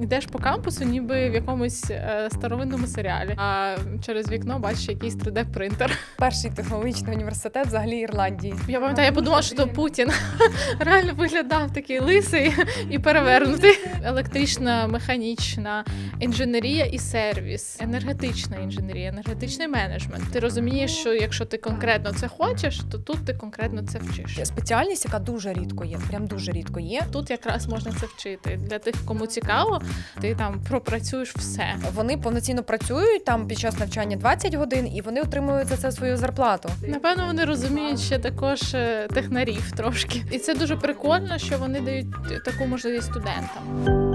Йдеш по кампусу, ніби в якомусь е, старовинному серіалі, а через вікно бачиш якийсь 3D-принтер. Перший технологічний університет взагалі Ірландії. Я пам'ятаю, я подумала, що то Путін реально виглядав такий лисий і перевернутий. Електрична, механічна інженерія і сервіс, енергетична інженерія, енергетичний менеджмент. Ти розумієш, що якщо ти конкретно це хочеш, то тут ти конкретно це вчиш. Спеціальність, яка дуже рідко є, прям дуже рідко є. Тут якраз можна це вчити. Для тих, кому цікаво, ти там пропрацюєш все. Вони повноцінно працюють там під час навчання 20 годин, і вони отримують за це свою зарплату. Напевно, вони розуміють ще також е, технарів трошки, і це дуже прикольно, що вони дають таку можливість студентам.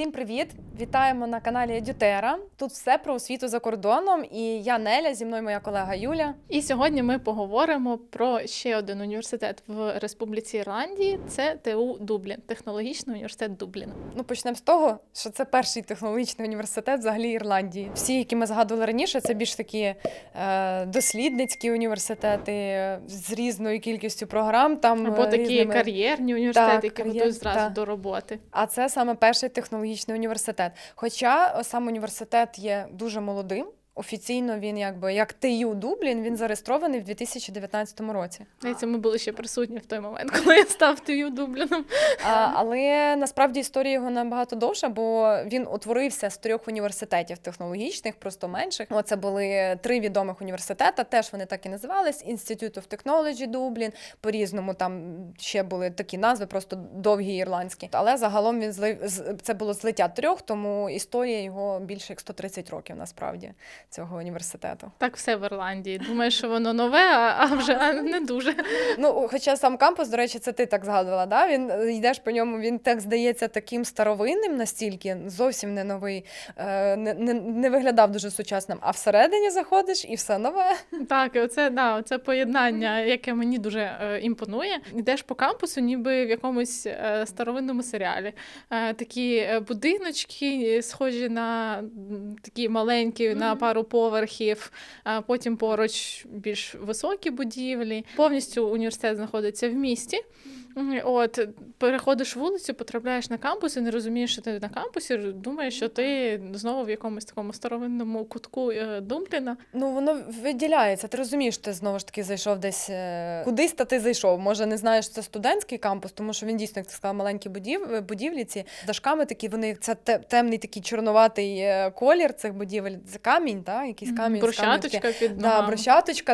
Всім привіт! Вітаємо на каналі Едютера. Тут все про освіту за кордоном. І я Неля, зі мною моя колега Юля. І сьогодні ми поговоримо про ще один університет в Республіці Ірландії. Це ТУ Дублін, технологічний університет Дубліна. Ну почнемо з того, що це перший технологічний університет взагалі Ірландії. Всі, які ми згадували раніше, це більш такі е, дослідницькі університети з різною кількістю програм. Там Або такі різними... кар'єрні університети, Так, які кар'єрні, готують зразу так. до роботи. А це саме перший технологічний університет. Хоча сам університет є дуже молодим. Офіційно він якби як ТЮ Дублін, він зареєстрований в 2019 році. Здається, ми були ще присутні в той момент, коли я став ТУ Дубліном. А, але насправді історія його набагато довша, бо він утворився з трьох університетів технологічних, просто менших. Оце були три відомих університети. Теж вони так і називались: Institute of Technology Дублін. По-різному там ще були такі назви, просто довгі ірландські. Але загалом він зли... це було злиття трьох, тому історія його більше як 130 років насправді цього університету. Так все в Ірландії. Думаєш, що воно нове, а, вже не дуже. Ну, хоча сам кампус, до речі, це ти так згадувала. Да? Він йдеш по ньому, він так здається таким старовинним настільки, зовсім не новий, е, не, не, не виглядав дуже сучасним. А всередині заходиш і все нове. Так, і оце да, оце поєднання, яке мені дуже е, імпонує. Йдеш по кампусу, ніби в якомусь е, старовинному серіалі. Е, такі будиночки, схожі на такі маленькі, на пару поверхів. Потім поруч більш високі будівлі. Повністю університет знаходиться в місті. От переходиш вулицю, потрапляєш на кампус і не розумієш, що ти на кампусі. Думаєш, що ти знову в якомусь такому старовинному кутку е, Думпліна. Ну воно виділяється. Ти розумієш, ти знову ж таки зайшов десь е, кудись, та ти зайшов. Може, не знаєш, що це студентський кампус, тому що він дійсно, як ти сказала, маленькі будів... будівлі. Ці дашками такі, вони це темний такий чорноватий е, колір цих будівель. Це камінь, та? якийсь камінь. таке. Брусчаточка під Да, ногами.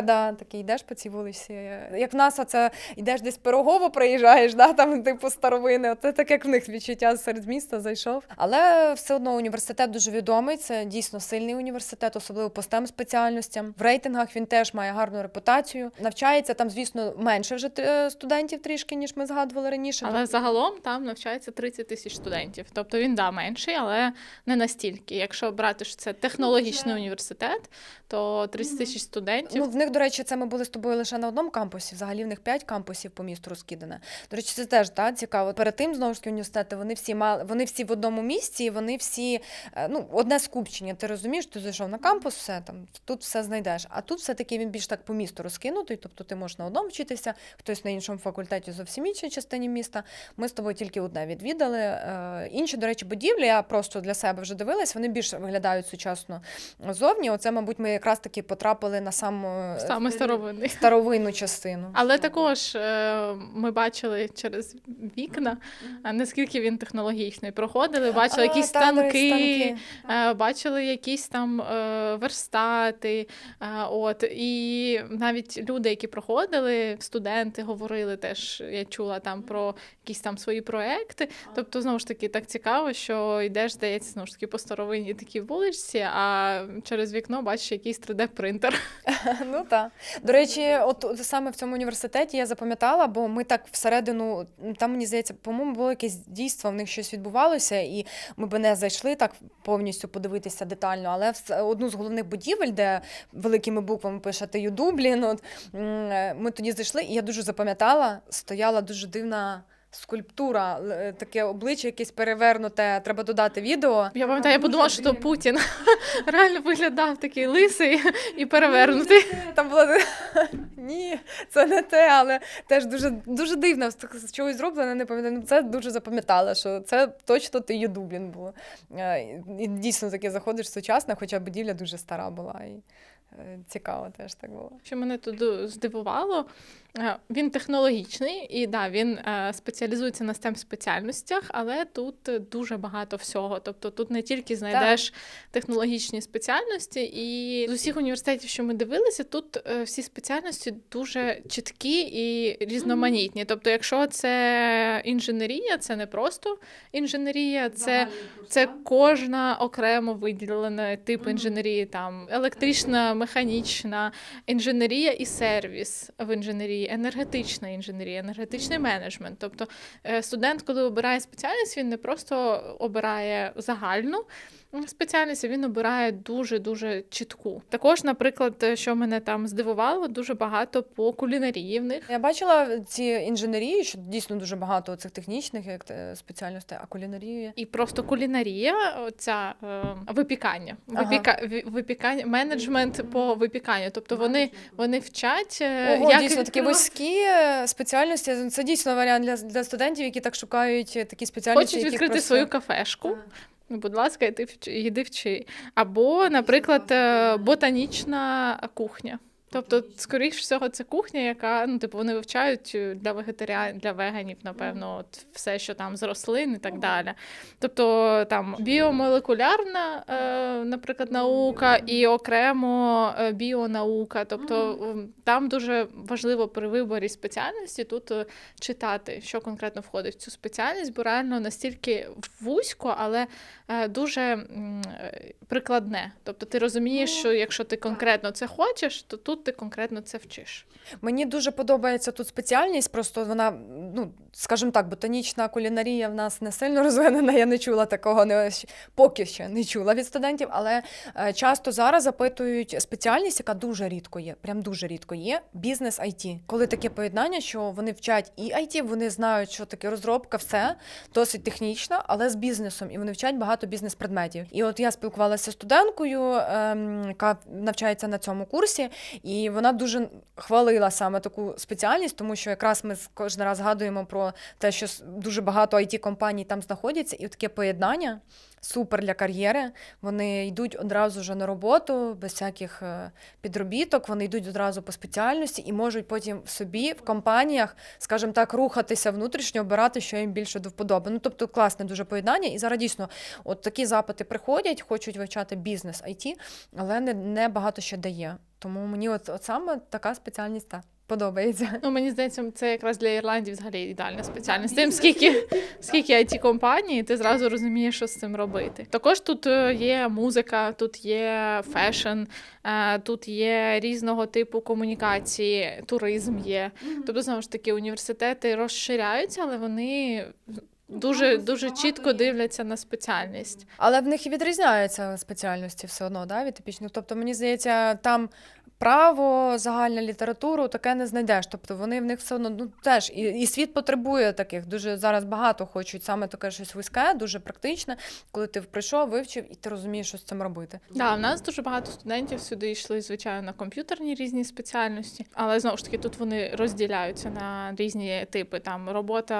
да, такий йдеш по цій вулиці. Як в нас оце йдеш десь пирогово проїжджаєш, да, там типу старовини. Це так як в них відчуття серед міста зайшов. Але все одно університет дуже відомий. Це дійсно сильний університет, особливо по STEM спеціальностям. В рейтингах він теж має гарну репутацію. Навчається там, звісно, менше вже е, студентів трішки, ніж ми згадували раніше. Але загалом там навчається 30 тисяч студентів. Тобто він да менший, але не настільки. Якщо брати, що це технологічний університет, то 30 тисяч студентів. Ну, в них, до речі, це ми були з тобою лише на одному кампусі. Взагалі в них п'ять кампусів по місту розкидане. До речі, це теж та, цікаво. Перед тим знову ж таки університети вони всі мали, вони всі в одному місці, і вони всі е, ну, одне скупчення. Ти розумієш, ти зайшов на кампус, все там тут все знайдеш. А тут все-таки він більш так по місту розкинутий. Тобто ти можеш на одному вчитися, хтось на іншому факультеті зовсім іншій частині міста. Ми з тобою тільки одне відвідали. Е, Інші, до речі, будівлі, я просто для себе вже дивилась, вони більш виглядають сучасно зовні. Оце, мабуть, ми якраз таки потрапили на саму Саме старовинну частину. Але також е, ми бачили через вікна, наскільки він технологічний. Проходили, бачили А, якісь та, ну, станки, е, бачили якісь там е, верстати. е, От і навіть люди, які проходили, студенти говорили теж. Я чула там про якісь там свої проекти. Тобто, знову ж таки, так цікаво, що йдеш, здається, знову ж таки по старовинній такій вуличці, а через вікно бачиш якийсь 3D-принтер. Ну так. До речі, от саме в цьому університеті я запам'ятала, бо ми так всередину, там мені здається, по-моєму, було якесь дійство, в них щось відбувалося, і ми б не зайшли так повністю подивитися детально. Але в одну з головних будівель, де великими буквами пише «ТЮ Дублін, от ми тоді зайшли, і я дуже запам'ятала, стояла дуже дивна. Скульптура, е, таке обличчя якесь перевернуте. Треба додати відео. Я пам'ятаю, я подумала, що то Путін реально виглядав такий лисий і перевернутий. Там було ні, це не те, але теж дуже дуже дивно з чогось зроблено. Не пам'ятаю. Ну, Це дуже запам'ятала, що це точно ти є Дублін був. Е, І дійсно таке заходиш сучасне, хоча будівля дуже стара була. І цікаво теж так було. Що мене тут здивувало, е, він технологічний і да, він е, спеціалізується на stem спеціальностях, але тут е, дуже багато всього. Тобто тут не тільки знайдеш технологічні спеціальності, і з усіх університетів, що ми дивилися, тут е, всі спеціальності дуже чіткі і різноманітні. Тобто, якщо це інженерія, це не просто інженерія, це це кожна окремо виділена тип інженерії, там електрична, механічна інженерія і сервіс в інженерії, енергетична інженерія, енергетичний менеджмент. Тобто е, студент, коли обирає спеціальність, він не просто обирає загальну спеціальність, він обирає дуже дуже чітку. Також, наприклад, що мене там здивувало, дуже багато по кулінарії в них. Я бачила ці інженерії, що дійсно дуже багато цих технічних як те, спеціальностей, а кулінарії. І просто кулінарія, оця е, випікання, Ага. випіка, випікання, менеджмент по випіканню. Тобто вони, вони вчать, е, Ого, як дійсно такі вузькі е, спеціальності. Це дійсно варіант для, для студентів, які так шукають такі спеціальності. хочуть відкрити просто- свою кафешку. Ну, будь ласка, йди вчи, йди вчи. Або, наприклад, е, ботанічна кухня. Тобто, скоріш всього, це кухня, яка ну, типу, вони вивчають е, для вегетаріан, для веганів, напевно, от все, що там з рослин і так далі. Тобто там біомолекулярна, е, наприклад, наука і окремо е, біонаука. Тобто там дуже важливо при виборі спеціальності тут е, читати, що конкретно входить в цю спеціальність, бо реально настільки вузько, але дуже прикладне. Тобто ти розумієш, що якщо ти конкретно це хочеш, то тут ти конкретно це вчиш. Мені дуже подобається тут спеціальність, просто вона, ну скажімо так, ботанічна кулінарія в нас не сильно розвинена. Я не чула такого, не поки ще не чула від студентів, але е, часто зараз запитують спеціальність, яка дуже рідко є. Прям дуже рідко є бізнес IT. Коли таке поєднання, що вони вчать і IT, вони знають, що таке розробка, все досить технічно, але з бізнесом, і вони вчать багато бізнес-предметів. І от я спілкувалася з студенткою, ем, яка навчається на цьому курсі, і вона дуже хвалила саме таку спеціальність, тому що якраз ми кожен раз згадуємо про те, що дуже багато it компаній там знаходяться, і таке поєднання супер для кар'єри. Вони йдуть одразу вже на роботу, без всяких е, підробіток. Вони йдуть одразу по спеціальності і можуть потім в собі в компаніях, скажімо так, рухатися внутрішньо, обирати, що їм більше до вподоби. Ну тобто класне дуже поєднання. І зараз дійсно от такі запити приходять, хочуть вивчати бізнес IT, але не, не багато ще дає. Тому мені от, от саме така спеціальність та подобається. Ну, мені здається, це якраз для Ірландії взагалі ідеальна спеціальність. Тим, скільки, скільки it компаній, ти зразу розумієш, що з цим робити. Також тут е, є музика, тут є фешн, е, тут є різного типу комунікації, туризм є. Тобто, знову ж таки, університети розширяються, але вони дуже, дуже чітко дивляться на спеціальність. Але в них і відрізняються спеціальності все одно, да, від типічних. Тобто, мені здається, там право, загальну літературу таке не знайдеш. Тобто вони в них все одно ну теж і, і світ потребує таких. Дуже зараз багато хочуть саме таке щось вузьке, дуже практичне, коли ти прийшов, вивчив і ти розумієш, що з цим робити. Да, в нас дуже багато студентів сюди йшли, звичайно, на комп'ютерні різні спеціальності, але знову ж таки тут вони розділяються на різні типи. Там робота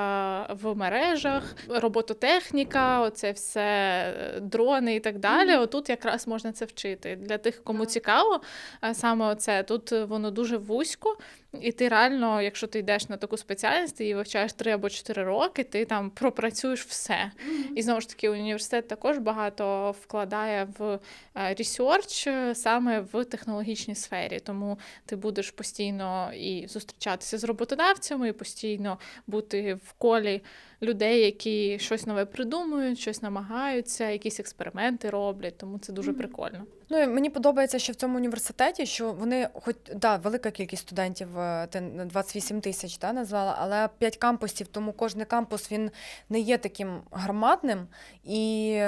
в мережах, робототехніка, оце все дрони і так далі. Отут якраз можна це вчити. Для тих, кому цікаво, е, оце тут е, воно дуже вузько. І ти реально, якщо ти йдеш на таку спеціальність, ти її вивчаєш 3 або 4 роки, ти там пропрацюєш все. І знову ж таки, університет також багато вкладає в ресерч саме в технологічній сфері. Тому ти будеш постійно і зустрічатися з роботодавцями, і постійно бути в колі людей, які щось нове придумують, щось намагаються, якісь експерименти роблять. Тому це дуже прикольно. Ну і мені подобається, що в цьому університеті, що вони, хоч да, велика кількість студентів, е, ти 28 тисяч да, назвала, але 5 кампусів, тому кожен кампус він не є таким громадним і.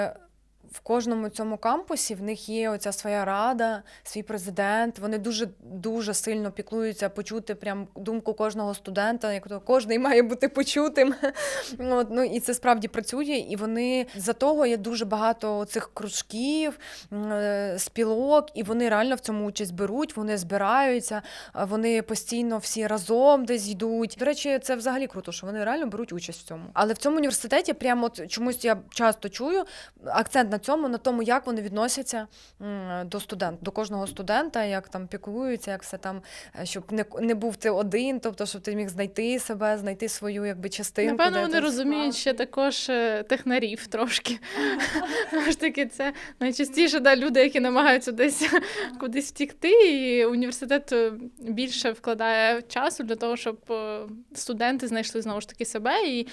В кожному цьому кампусі в них є оця своя рада, свій президент. Вони дуже дуже сильно піклуються почути прям думку кожного студента, як то кожний має бути почутим. От, ну і це справді працює. І вони за того є дуже багато цих кружків, е, спілок, і вони реально в цьому участь беруть, вони збираються, вони постійно всі разом десь йдуть. До речі, це взагалі круто, що вони реально беруть участь в цьому. Але в цьому університеті прямо от чомусь я часто чую акцент на цьому, на тому, як вони відносяться до студента, до кожного студента, як там піклуються, як все там, е, щоб не, не був ти один, тобто, щоб ти міг знайти себе, знайти свою якби частинку. Напевно, вони розуміють ще також е, технарів трошки. Тому ж таки, це найчастіше да, люди, які намагаються десь кудись втікти, і університет е, більше вкладає часу для того, щоб студенти знайшли знову ж таки себе і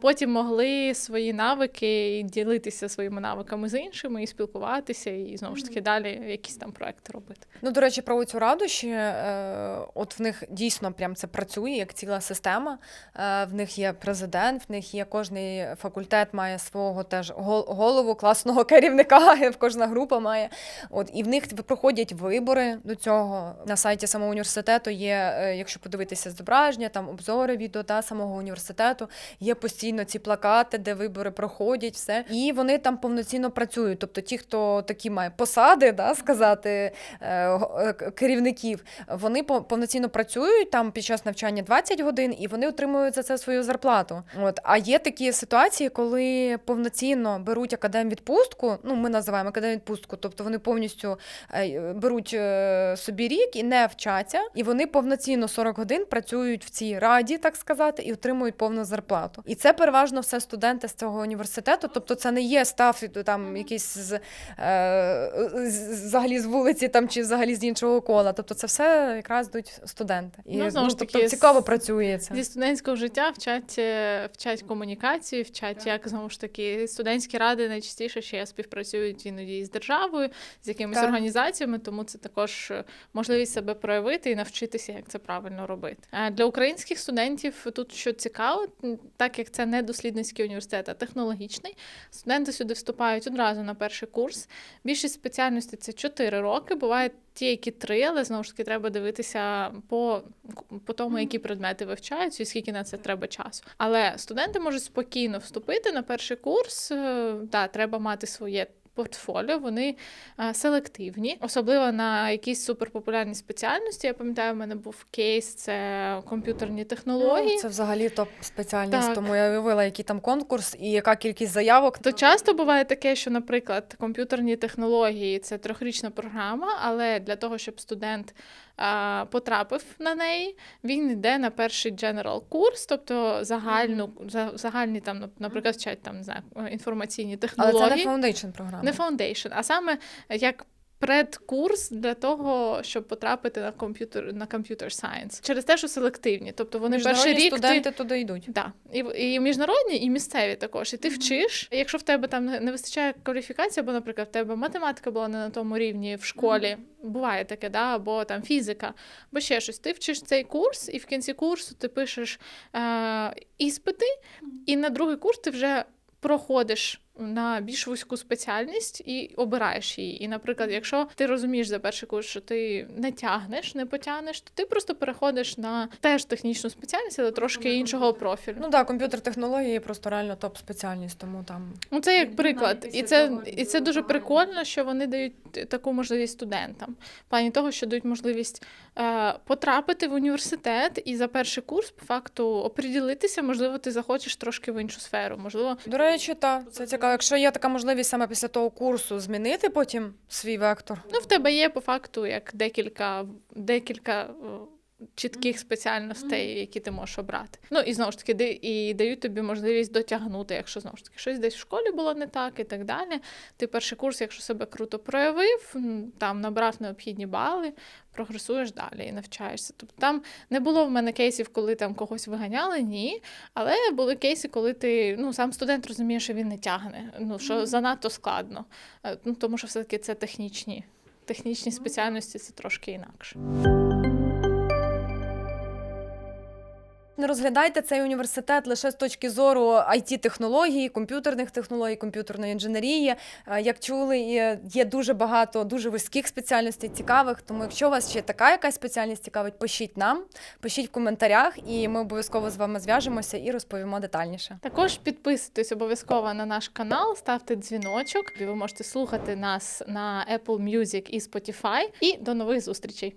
потім могли свої навики і ділитися своїми навиками з іншими, і спілкуватися, і знову ж таки далі якісь там проекти робити. Ну, до речі, про цю раду ще е, от в них дійсно прям це працює як ціла система. Е, в них є президент, в них є кожний факультет має свого теж голову, класного керівника, кожна група має. От і в них проходять вибори до цього. На сайті самого університету є, е, якщо подивитися зображення, там обзори відео та самого університету. Є постійно ці плакати, де вибори проходять, все. І вони там повноцінно працюють. Тобто ті, хто такі має посади, да, сказати, е, е, керівників, вони по- повноцінно працюють там під час навчання 20 годин, і вони отримують за це свою зарплату. От. А є такі ситуації, коли повноцінно беруть академ-відпустку, ну ми називаємо академ-відпустку, тобто вони повністю е, беруть собі рік і не вчаться, і вони повноцінно 40 годин працюють в цій раді, так сказати, і отримують повну зарплату. І це переважно все студенти з цього університету. Тобто, це не є став там якийсь з, е, з- взагалі з вулиці там чи взагалі з іншого кола. Тобто, це все якраз йдуть студенти. І Ну, знову ж тобто, таки, цікаво з- працює це. Зі студентського життя вчать, е, вчать комунікації, вчать, як знову ж таки студентські ради найчастіше ще співпрацюють іноді із державою, з якимись Так. організаціями, тому це також можливість себе проявити і навчитися, як це правильно робити. Е, Для українських студентів тут що цікаво, так як це не дослідницький університет, а технологічний, студенти сюди вступають одразу на перший курс. Більшість спеціальностей це 4 роки. Бувають ті, які 3, але знову ж таки треба дивитися по, по тому, які предмети вивчаються і скільки на це треба часу. Але студенти можуть спокійно вступити на перший курс. Та, треба мати своє. Портфоліо, вони е, селективні, особливо на якісь суперпопулярні спеціальності. Я пам'ятаю, в мене був кейс, це комп'ютерні технології. Ну, це взагалі топ спеціальність, Так. тому я уявила, який там конкурс і яка кількість заявок. То часто буває таке, що, наприклад, комп'ютерні технології це трьохрічна програма, але для того, щоб студент а, потрапив на неї, він йде на перший general курс, тобто загальну за, загальні там, нап- наприклад, вчать там не знаю, інформаційні Але це не фаундейшн програма. Не foundation, а саме як предкурс для того, щоб потрапити на комп'ютер на computer science. Через те, що селективні. Тобто вони перший Міжнародні рік ти туди йдуть. Да. І, і міжнародні, і місцеві також. І ти вчиш. Якщо в тебе там не вистачає кваліфікації, або, наприклад, в тебе математика була не на тому рівні в школі, буває таке, да? або там фізика, або ще щось. Ти вчиш цей курс, і в кінці курсу ти пишеш е- іспити, і на другий курс ти вже проходиш. На більш вузьку спеціальність і обираєш її. І, наприклад, якщо ти розумієш за перший курс, що ти не тягнеш, не потягнеш, то ти просто переходиш на теж технічну спеціальність, але трошки іншого профілю. Ну так, комп'ютер технології просто реально топ спеціальність, тому там Ну, це як приклад, і це, і це дуже прикольно, що вони дають таку можливість студентам. В плані того, що дають можливість е, потрапити в університет і за перший курс по факту оприділитися, можливо, ти захочеш трошки в іншу сферу. Можливо, До речі, так, це цікаво. Якщо є така можливість саме після того курсу змінити потім свій вектор. ну в тебе є по факту як декілька декілька. Чітких спеціальностей, які ти можеш обрати. Ну і знову ж таки, і дають тобі можливість дотягнути, якщо знову ж таки щось десь в школі було не так і так далі. Ти перший курс, якщо себе круто проявив, там набрав необхідні бали, прогресуєш далі і навчаєшся. Тобто там не було в мене кейсів, коли там когось виганяли, ні. Але були кейси, коли ти ну сам студент розуміє, що він не тягне, ну що занадто складно. Е, Ну тому що все-таки це технічні. Технічні спеціальності це трошки інакше. Не розглядайте цей університет лише з точки зору it технологій комп'ютерних технологій, комп'ютерної інженерії. Е, Як чули, є- є дуже багато дуже вузьких спеціальностей цікавих. Тому, якщо у вас ще така якась спеціальність цікавить, пишіть нам, пишіть в коментарях, і ми обов'язково з вами зв'яжемося і розповімо детальніше. Також підписуйтесь обов'язково на наш канал, ставте дзвіночок. і Ви можете слухати нас на Apple Music і Spotify. І до нових зустрічей!